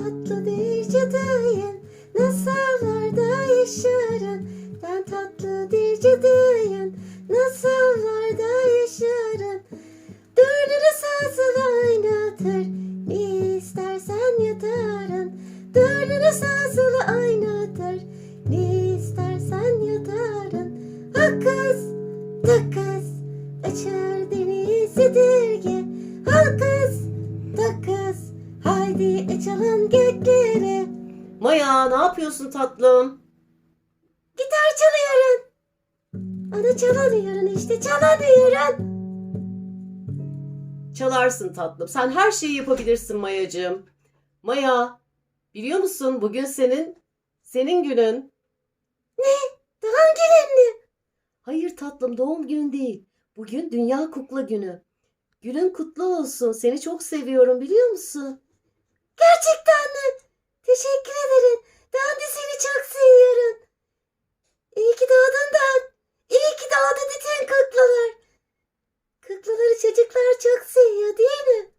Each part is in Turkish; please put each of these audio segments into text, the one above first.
tatlı bir cadıyım. Masallarda yaşarım. Ben tatlı bir cadıyım. Masallarda yaşarım. Sağ sola oynatır. Ne istersen yatarım. Sağ sola oynatır. Ne istersen yatarım. Hakkız, takız, açar denizi dirge. Haydi açalım gökleri. Maya ne yapıyorsun tatlım? Gitar çalıyorum. Onu çalamıyorum işte çalamıyorum. Çalarsın tatlım. Sen her şeyi yapabilirsin Mayacığım. Maya, biliyor musun bugün senin senin günün. Doğum günün mü? Hayır tatlım doğum günün değil. Bugün Dünya Kukla Günü. Günün kutlu olsun. Seni çok seviyorum biliyor musun? Gerçekten mi? Teşekkür ederim. Ben de seni çok seviyorum. İyi ki doğdun Dan. İyi ki doğdu bütün kuklalar. Kuklaları çocuklar çok seviyor değil mi?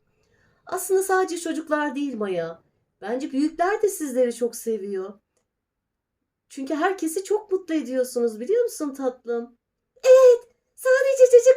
Aslında sadece çocuklar değil Maya. Bence büyükler de sizleri çok seviyor. Çünkü herkesi çok mutlu ediyorsunuz biliyor musun tatlım? Evet, sadece çocuklar